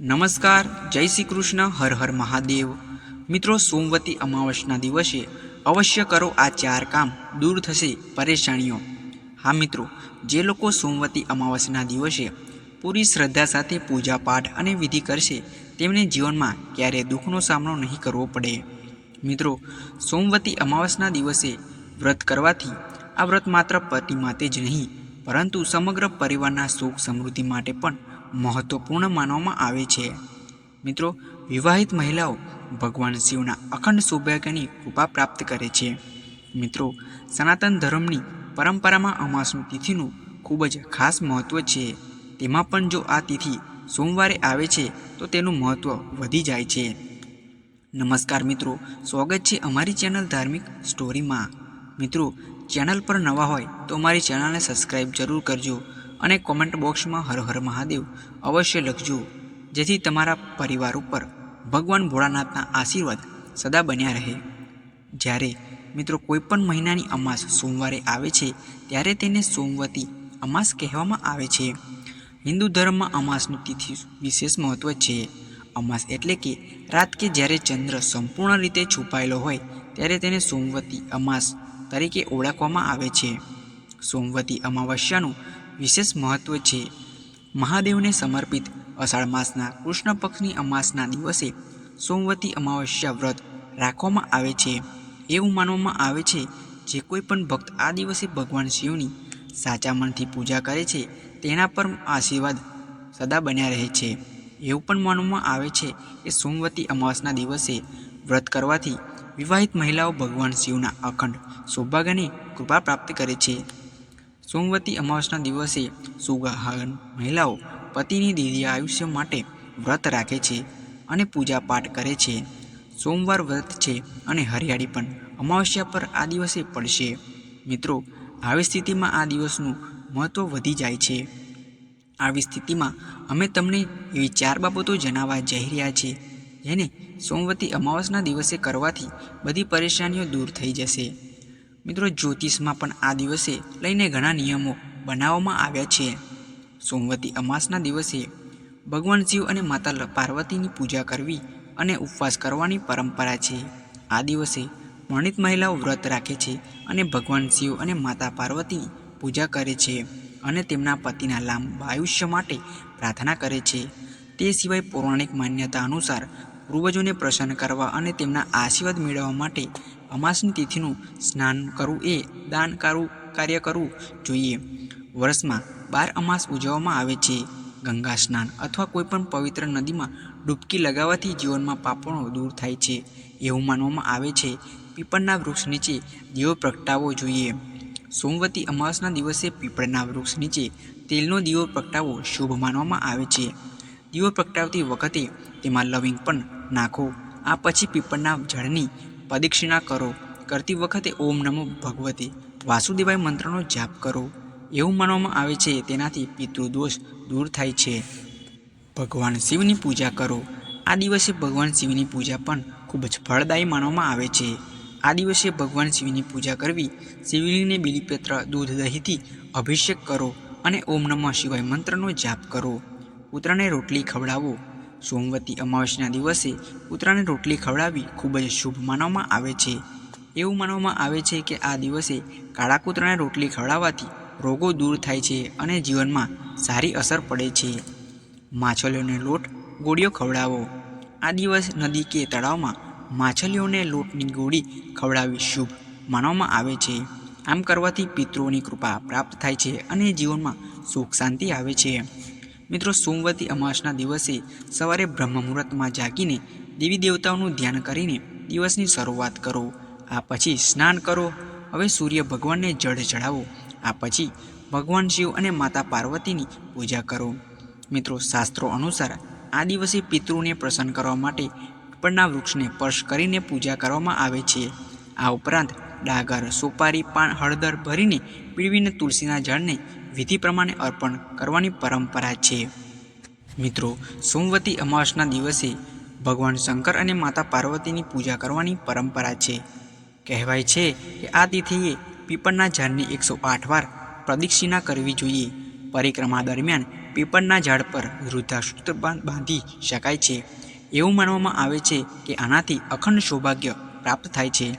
નમસ્કાર, જય શ્રી કૃષ્ણ, હર હર મહાદેવ. મિત્રો, સોમવતી અમાવસના દિવસે અવશ્ય કરો આ ચાર કામ, દૂર થશે પરેશાનીઓ. હા મિત્રો, જે લોકો સોમવતી અમાવસના દિવસે પૂરી શ્રદ્ધા સાથે પૂજા પાઠ અને વિધિ કરશે, તેમને જીવનમાં ક્યારેય દુઃખનો સામનો નહીં કરવો પડે. મિત્રો, સોમવતી અમાવસના દિવસે વ્રત કરવાથી આ વ્રત માત્ર પતિ માટે જ નહીં પરંતુ સમગ્ર પરિવારના સુખ સમૃદ્ધિ માટે પણ મહત્વપૂર્ણ માનવામાં આવે છે. મિત્રો, વિવાહિત મહિલાઓ ભગવાન શિવના અખંડ સૌભાગ્યની કૃપા પ્રાપ્ત કરે છે. મિત્રો, સનાતન ધર્મની પરંપરામાં અમાસનું તિથિનું ખૂબ જ ખાસ મહત્ત્વ છે. તેમાં પણ જો આ તિથિ સોમવારે આવે છે, તો તેનું મહત્ત્વ વધી જાય છે. નમસ્કાર મિત્રો, સ્વાગત છે અમારી ચેનલ ધાર્મિક સ્ટોરીમાં. મિત્રો ચેનલ પર નવા હોય તો મારી ચેનલને સબસ્ક્રાઈબ જરૂર કરજો અને કોમેન્ટ બોક્સમાં હર હર મહાદેવ અવશ્ય લખજો. જેથી તમારા પરિવાર ઉપર ભગવાન ભોળાનાથના આશીર્વાદ સદા બન્યા રહે. જ્યારે મિત્રો કોઈપણ મહિનાની અમાસ સોમવારે આવે છે, ત્યારે તેને સોમવતી અમાસ કહેવામાં આવે છે. હિન્દુ ધર્મમાં અમાસનું તિથિ વિશેષ મહત્ત્વ છે. અમાસ એટલે કે રાત કે જ્યારે ચંદ્ર સંપૂર્ણ રીતે છુપાયેલો હોય, ત્યારે તેને સોમવતી અમાસ તરીકે ઓળખવામાં આવે છે. સોમવતી અમાવસ્યાનું વિશેષ મહત્ત્વ છે. મહાદેવને સમર્પિત અષાઢ માસના કૃષ્ણ પક્ષની અમાસના દિવસે સોમવતી અમાવસ્યા વ્રત રાખવામાં આવે છે. એવું માનવામાં આવે છે જે કોઈ પણ ભક્ત આ દિવસે ભગવાન શિવની સાચા મનથી પૂજા કરે છે તેના પર આશીર્વાદ સદા બન્યા રહે છે. એવું પણ માનવામાં આવે છે કે સોમવતી અમાસના દિવસે વ્રત કરવાથી વિવાહિત મહિલાઓ ભગવાન શિવના અખંડ સૌભાગ્યની કૃપા પ્રાપ્ત કરે છે. સોમવતી અમાવસના દિવસે સુગાહન મહિલાઓ પતિની દીર્ઘ આયુષ્ય માટે વ્રત રાખે છે અને પૂજા પાઠ કરે છે. સોમવાર વ્રત છે અને હરિયાળી પણ અમાવસ્યા પર આ દિવસે પડશે. મિત્રો, આવી સ્થિતિમાં આ દિવસનું મહત્ત્વ વધી જાય છે. આવી સ્થિતિમાં અમે તમને એવી ચાર બાબતો જણાવવા જઈ રહ્યા છીએ. જેને સોમવતી અમાવસના દિવસે કરવાથી બધી પરેશાનીઓ દૂર થઈ જશે. મિત્રો, જ્યોતિષમાં પણ આ દિવસે લઈને ઘણા નિયમો બનાવવામાં આવ્યા છે. સોમવતી અમાસના દિવસે ભગવાન શિવ અને માતા પાર્વતીની પૂજા કરવી અને ઉપવાસ કરવાની પરંપરા છે. આ દિવસે વર્ણિત મહિલાઓ વ્રત રાખે છે અને ભગવાન શિવ અને માતા પાર્વતી પૂજા કરે છે અને તેમના પતિના લાંબા આયુષ્ય માટે પ્રાર્થના કરે છે. તે સિવાય પૌરાણિક માન્યતા અનુસાર પૂર્વજોને પ્રસન્ન કરવા અને તેમના આશીર્વાદ મેળવવા માટે અમાસની તિથિનું સ્નાન કરવું એ દાન કાર્ય કરવું જોઈએ. વર્ષમાં બાર અમાસ ઉજવવામાં આવે છે. ગંગા સ્નાન અથવા કોઈપણ પવિત્ર નદીમાં ડૂબકી લગાવવાથી જીવનમાં પાપણો દૂર થાય છે. એવું માનવામાં આવે છે. પીપળના વૃક્ષ નીચે દીવો પ્રગટાવવો જોઈએ. સોમવતી અમાસના દિવસે પીપળના વૃક્ષ નીચે તેલનો દીવો પ્રગટાવવો શુભ માનવામાં આવે છે. દીવો પ્રગટાવતી વખતે તેમાં લવિંગ પણ નાખો. આ પછી પીપળના ઝાડની પ્રદક્ષિણા કરો. કરતી વખતે ઓમ નમો ભગવતે. વાસુદેવાય મંત્રનો જાપ કરો. એવું માનવામાં આવે છે, તેનાથી પિતૃદોષ દૂર થાય છે. ભગવાન શિવની પૂજા કરો. આ દિવસે ભગવાન શિવની પૂજા પણ ખૂબ જ ફળદાયી માનવામાં આવે છે. આ દિવસે ભગવાન શિવની પૂજા કરવી શિવલિંગને બિલીપત્ર, દૂધ દહીંથી અભિષેક કરો અને ઓમ નમઃ શિવાય મંત્રનો જાપ કરો. કૂતરાને રોટલી ખવડાવો. સોમવતી અમાવસ્યાના દિવસે કૂતરાને રોટલી ખવડાવવી ખૂબ જ શુભ માનવામાં આવે છે. એવું માનવામાં આવે છે કે આ દિવસે કાળા કૂતરાને રોટલી ખવડાવવાથી રોગો દૂર થાય છે અને જીવનમાં સારી અસર પડે છે. માછલીઓને લોટ ગોળીઓ ખવડાવો. આ દિવસ નદી કે તળાવમાં માછલીઓને લોટની ગોળી ખવડાવવી શુભ માનવામાં આવે છે. આમ કરવાથી પિતૃઓની કૃપા પ્રાપ્ત થાય છે અને જીવનમાં સુખ શાંતિ આવે છે. મિત્રો સોમવતી અમાસના દિવસે સવારે બ્રહ્મ મુહૂર્તમાં જાગીને દેવી દેવતાઓનું ધ્યાન કરીને દિવસની શરૂઆત કરો. આ પછી સ્નાન કરો. હવે સૂર્ય ભગવાનને જળ ચડાવો આ પછી ભગવાન શિવ અને માતા પાર્વતીની પૂજા કરો. મિત્રો, શાસ્ત્રો અનુસાર આ દિવસે પિતૃને પ્રસન્ન કરવા માટે પીપળના વૃક્ષને સ્પર્શ કરીને પૂજા કરવામાં આવે છે. આ ઉપરાંત ડાગર સોપારી, પાન, હળદર ભરીને પીળવીને તુલસીના ઝાડને વિધિ પ્રમાણે અર્પણ કરવાની પરંપરા છે. મિત્રો, સોમવતી અમાસના દિવસે ભગવાન શંકર અને માતા પાર્વતીની પૂજા કરવાની પરંપરા છે. કહેવાય છે કે આ તિથિએ પીપળના ઝાડની એકસો આઠ વાર પ્રદક્ષિણા કરવી જોઈએ. પરિક્રમા દરમિયાન પીપળના ઝાડ પર વૃદ્ધાસૂત્ર બાં- બાંધી શકાય છે. એવું માનવામાં આવે છે કે આનાથી અખંડ સૌભાગ્ય પ્રાપ્ત થાય છે.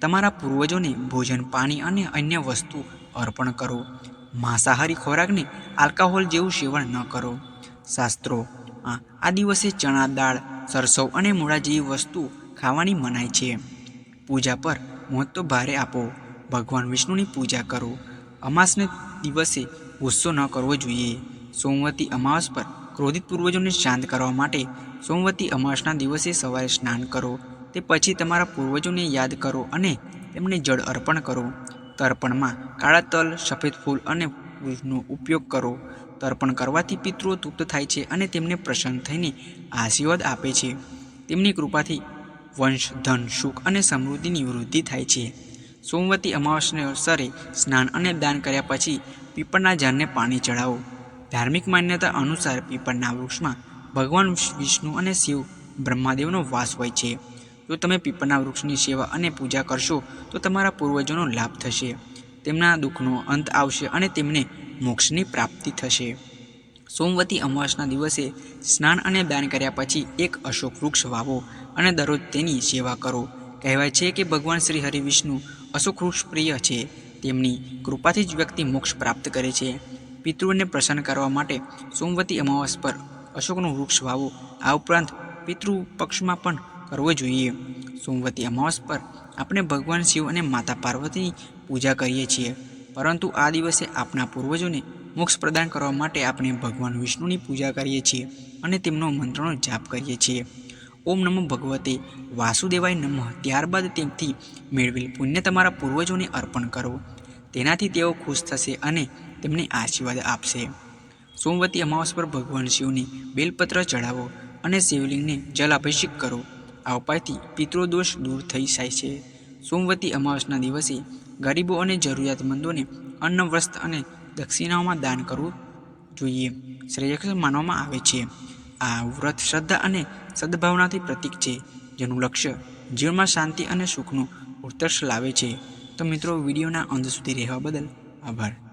તમારા પૂર્વજોને ભોજન, પાણી અને અન્ય વસ્તુ અર્પણ કરો. માંસાહારી ખોરાકને આલ્કોહોલ જેવું સેવન ન કરો. શાસ્ત્રો, આ દિવસે ચણા, દાળ, સરસવ અને મૂળા જેવી વસ્તુ ખાવાની મનાય છે. પૂજા પર મહત્વ ભારે આપો. ભગવાન વિષ્ણુની પૂજા કરો. અમાસને દિવસે ગુસ્સો ન કરવો જોઈએ. સોમવતી અમાસ પર ક્રોધિત પૂર્વજોને શાંત કરવા માટે સોમવતી અમાસના દિવસે સવારે સ્નાન કરો. તે પછી તમારા પૂર્વજોને યાદ કરો અને તેમને જળ અર્પણ કરો. તર્પણમાં કાળા તલ, સફેદ ફૂલ અને વૃક્ષનો ઉપયોગ કરો. તર્પણ કરવાથી પિતૃઓ તૃપ્ત થાય છે અને તેમને પ્રસન્ન થઈને આશીર્વાદ આપે છે. તેમની કૃપાથી વંશ, ધન, સુખ અને સમૃદ્ધિની વૃદ્ધિ થાય છે. સોમવતી અમાવસને અવસરે સ્નાન અને દાન કર્યા પછી પીપળના ઝાડને પાણી ચડાવો ધાર્મિક માન્યતા અનુસાર પીપળના વૃક્ષમાં ભગવાન વિષ્ણુ અને શિવ બ્રહ્માદેવનો વાસ હોય છે. જો તમે પીપળના વૃક્ષની સેવા અને પૂજા કરશો, તો તમારા પૂર્વજોનો લાભ થશે. તેમના દુઃખનો અંત આવશે અને તેમને મોક્ષની પ્રાપ્તિ થશે. સોમવતી અમાસના દિવસે સ્નાન અને દાન કર્યા પછી એક અશોક વૃક્ષ વાવો અને દરરોજ તેની સેવા કરો. કહેવાય છે કે ભગવાન શ્રી હરિ વિષ્ણુ અશોક વૃક્ષ પ્રિય છે. તેમની કૃપાથી જ વ્યક્તિ મોક્ષ પ્રાપ્ત કરે છે. પિતૃઓને પ્રસન્ન કરવા માટે સોમવતી અમાવાસ પર અશોકનું વૃક્ષ વાવો. આ ઉપરાંત પિતૃ પક્ષમાં પણ કરવો જોઈએ. સોમવતી અમાસ પર આપણે ભગવાન શિવ અને માતા પાર્વતીની પૂજા કરીએ છીએ. પરંતુ આ દિવસે આપણા પૂર્વજોને મોક્ષ પ્રદાન કરવા માટે આપણે ભગવાન વિષ્ણુની પૂજા કરીએ છીએ અને તેમનો મંત્રનો જાપ કરીએ છીએ. ઓમ નમો ભગવતે વાસુદેવાય નમઃ. ત્યારબાદ તેમથી મેળવેલ પુણ્ય તમારા પૂર્વજોને અર્પણ કરો. તેનાથી તેઓ ખુશ થશે અને તેમને આશીર્વાદ આપશે. સોમવતી અમાવાસ પર ભગવાન શિવને બેલપત્ર ચઢાવો અને શિવલિંગને જલાભિષેક કરો. આ ઉપાયથી પિતૃદોષ દૂર થઈ જાય છે. સોમવતી અમાવસના દિવસે ગરીબો અને જરૂરિયાતમંદોને અન્ન અને દક્ષિણાઓમાં દાન કરવું જોઈએ. શ્રેયક્ષ માનવામાં આવે છે. આ વ્રત શ્રદ્ધા અને સદભાવનાથી પ્રતીક છે, જેનું લક્ષ્ય જીવનમાં શાંતિ અને સુખનું ઉત્તર્ષ લાવે છે. તો મિત્રો, વિડીયોના અંત સુધી રહેવા બદલ આભાર.